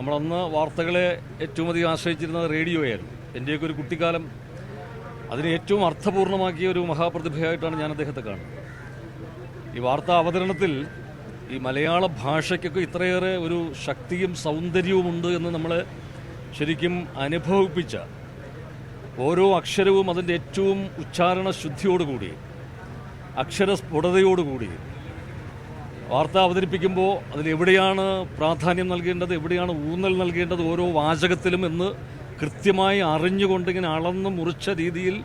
നമ്മളന്ന് വാർത്തകളെ ഏറ്റവും അധികം ആശ്രയിച്ചിരുന്നത് റേഡിയോയായിരുന്നു. എന്റെയൊക്കെ ഒരു കുട്ടിക്കാലം അതിനെ ഏറ്റവും അർത്ഥപൂർണമാക്കിയ ഒരു മഹാപ്രതിഭയായിട്ടാണ് ഞാൻ അദ്ദേഹത്തെ കാണുന്നത്. ഈ വാർത്താ അവതരണത്തിൽ ഈ മലയാള ഭാഷയ്ക്കൊക്കെ ഇത്രയേറെ ഒരു ശക്തിയും സൗന്ദര്യവും ഉണ്ട് എന്ന് നമ്മൾ ശരിക്കും അനുഭവിപ്പിച്ച ഓരോ അക്ഷരവും അതിന്റെ ഏറ്റവും ഉച്ചാരണ ശുദ്ധിയോടുകൂടി അക്ഷരസ്ഫുടതയോടുകൂടി വാർത്ത അവതരിപ്പിക്കുമ്പോൾ അതിലെവിടെയാണ് പ്രാധാന്യം നൽകേണ്ടത് എവിടെയാണ് ഊന്നൽ നൽകേണ്ടത് ഓരോ വാചകത്തിലും എന്ന് കൃത്യമായി അറിഞ്ഞുകൊണ്ട് ഇങ്ങനെ അളന്ന് മുറിച്ച രീതിയിൽ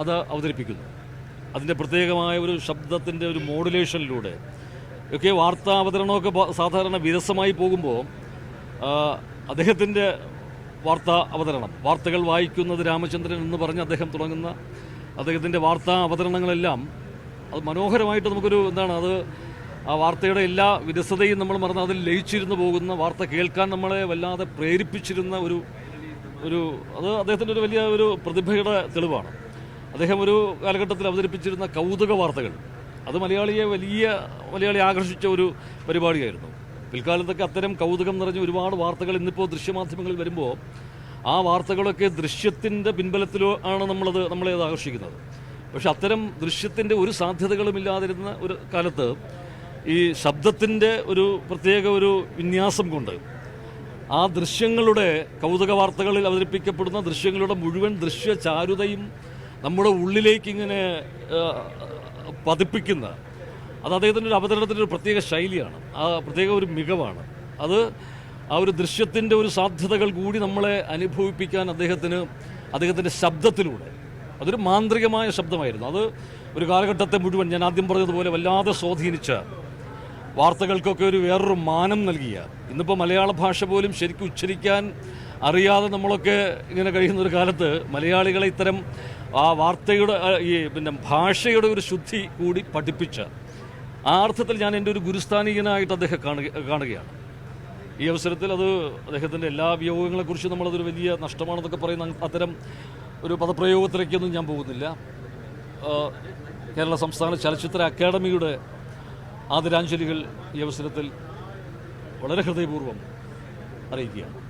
അത് അവതരിപ്പിക്കുന്നു. അതിന്റെ പ്രത്യേകമായ ഒരു ശബ്ദത്തിന്റെ ഒരു മോഡുലേഷനിലൂടെ. ഒക്കെ വാർത്താ അവതരണമൊക്കെ സാധാരണ വിരസമായി പോകുമ്പോൾ അദ്ദേഹത്തിന്റെ വാർത്താ അവതരണം വാർത്തകൾ വായിക്കുന്നത് രാമചന്ദ്രൻ എന്ന് പറഞ്ഞ് അദ്ദേഹം തുടങ്ങുന്ന അദ്ദേഹത്തിന്റെ വാർത്താ അവതരണങ്ങളെല്ലാം അത് മനോഹരമായിട്ട് നമുക്കൊരു എന്താണ് അത് ആ വാർത്തയുടെ എല്ലാ വിരസതയും നമ്മൾ മറന്ന് അതിൽ ലയിച്ചിരുന്നു പോകുന്ന വാർത്ത കേൾക്കാൻ നമ്മളെ വല്ലാതെ പ്രേരിപ്പിച്ചിരുന്ന ഒരു ഒരു അത് അദ്ദേഹത്തിന്റെ ഒരു വലിയ ഒരു പ്രതിഭയുടെ തെളിവാണ്. അദ്ദേഹം ഒരു കാലഘട്ടത്തിൽ അവതരിപ്പിച്ചിരുന്ന കൗതുക വാർത്തകൾ. അത് മലയാളിയെ വലിയ മലയാളി ആകർഷിച്ച ഒരു പരിപാടിയായിരുന്നു. പിൽക്കാലത്തൊക്കെ അത്തരം കൗതുകം നിറഞ്ഞ ഒരുപാട് വാർത്തകൾ ഇന്നിപ്പോൾ ദൃശ്യമാധ്യമങ്ങളിൽ വരുമ്പോൾ ആ വാർത്തകളൊക്കെ ദൃശ്യത്തിന്റെ പിൻബലത്തിലോ ആണ് നമ്മളത് നമ്മളെ അത് ആകർഷിക്കുന്നത്. പക്ഷെ അത്തരം ദൃശ്യത്തിന്റെ ഒരു സാധ്യതകളും ഇല്ലാതിരുന്ന ഒരു കാലത്ത് ഈ ശബ്ദത്തിന്റെ ഒരു പ്രത്യേക ഒരു വിന്യാസം കൊണ്ട് ആ ദൃശ്യങ്ങളുടെ കൗതുക വാർത്തകളിൽ അവതരിപ്പിക്കപ്പെടുന്ന ദൃശ്യങ്ങളുടെ മുഴുവൻ ദൃശ്യ ചാരുതയും നമ്മുടെ ഉള്ളിലേക്ക് ഇങ്ങനെ പതിപ്പിക്കുന്ന അത് അദ്ദേഹത്തിന്റെ ഒരു അവതരണത്തിന്റെ ഒരു പ്രത്യേക ശൈലിയാണ്. ആ പ്രത്യേക ഒരു മികവാണ്. അത് ആ ഒരു ദൃശ്യത്തിന്റെ ഒരു സാധ്യതകൾ കൂടി നമ്മളെ അനുഭവിപ്പിക്കാൻ അദ്ദേഹത്തിന് അദ്ദേഹത്തിന്റെ ശബ്ദത്തിലൂടെ. അതൊരു മാന്ത്രികമായ ശബ്ദമായിരുന്നു. അത് ഒരു കാലഘട്ടത്തെ മുഴുവൻ ഞാൻ ആദ്യം പറഞ്ഞതുപോലെ വല്ലാതെ സ്വാധീനിച്ച വാർത്തകൾക്കൊക്കെ ഒരു വേറൊരു മാനം നൽകിയ. ഇന്നിപ്പോൾ മലയാള ഭാഷ പോലും ശരിക്കും ഉച്ചരിക്കാൻ അറിയാതെ നമ്മളൊക്കെ ഇങ്ങനെ കഴിയുന്ന ഒരു കാലത്ത് മലയാളികളെ ഇത്തരം ആ വാർത്തയുടെ ഈ പിന്നെ ഭാഷയുടെ ഒരു ശുദ്ധി കൂടി പഠിപ്പിച്ച ആ അർത്ഥത്തിൽ ഞാൻ എന്റെ ഒരു ഗുരുസ്ഥാനികനായിട്ട് അദ്ദേഹം കാണുക കാണുകയാണ്. ഈ അവസരത്തിൽ അത് അദ്ദേഹത്തിന്റെ എല്ലാ വിയോഗങ്ങളെക്കുറിച്ച് നമ്മളതൊരു വലിയ നഷ്ടമാണെന്നൊക്കെ പറയുന്ന അത്തരം ഒരു പദപ്രയോഗത്തിലേക്കൊന്നും ഞാൻ പോകുന്നില്ല. കേരള സംസ്ഥാന ചലച്ചിത്ര അക്കാദമിയുടെ ആദരാഞ്ജലികൾ ഈ അവസരത്തിൽ വളരെ ഹൃദയപൂർവം അറിയിക്കുകയാണ്.